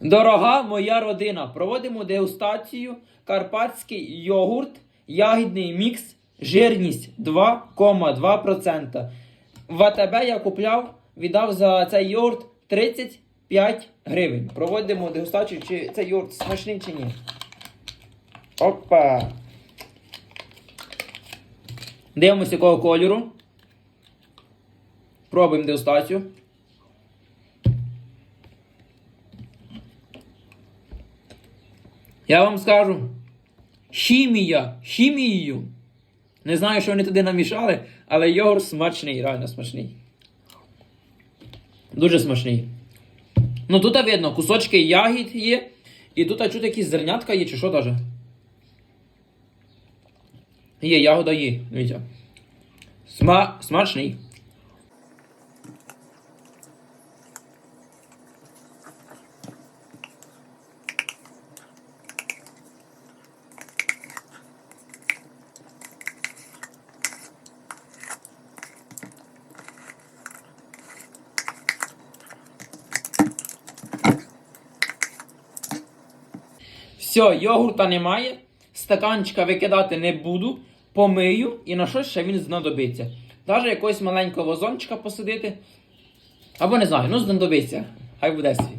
Дорога моя родина, проводимо дегустацію карпатський йогурт, ягідний мікс, жирність 2,2%. В АТБ я купляв, віддав за цей йогурт 35 гривень. Проводимо дегустацію, чи цей йогурт смачний чи ні. Опа! Дивимося якого кольору. Пробуємо дегустацію. Я вам скажу. Хімія. Хімією. Не знаю, що вони туди намішали, але йогурт смачний, реально смачний. Дуже смачний. Ну тут видно, кусочки ягід є. І тут чути якісь зернятка є, чи що даже. Є, ягода є, дивіться. Сма... Смачний. Все, йогурта немає. Стаканчика викидати не буду. Помию і на щось ще він знадобиться. Навіть якогось маленького вазончика посадити. Або не знаю, ну знадобиться. Хай буде свій.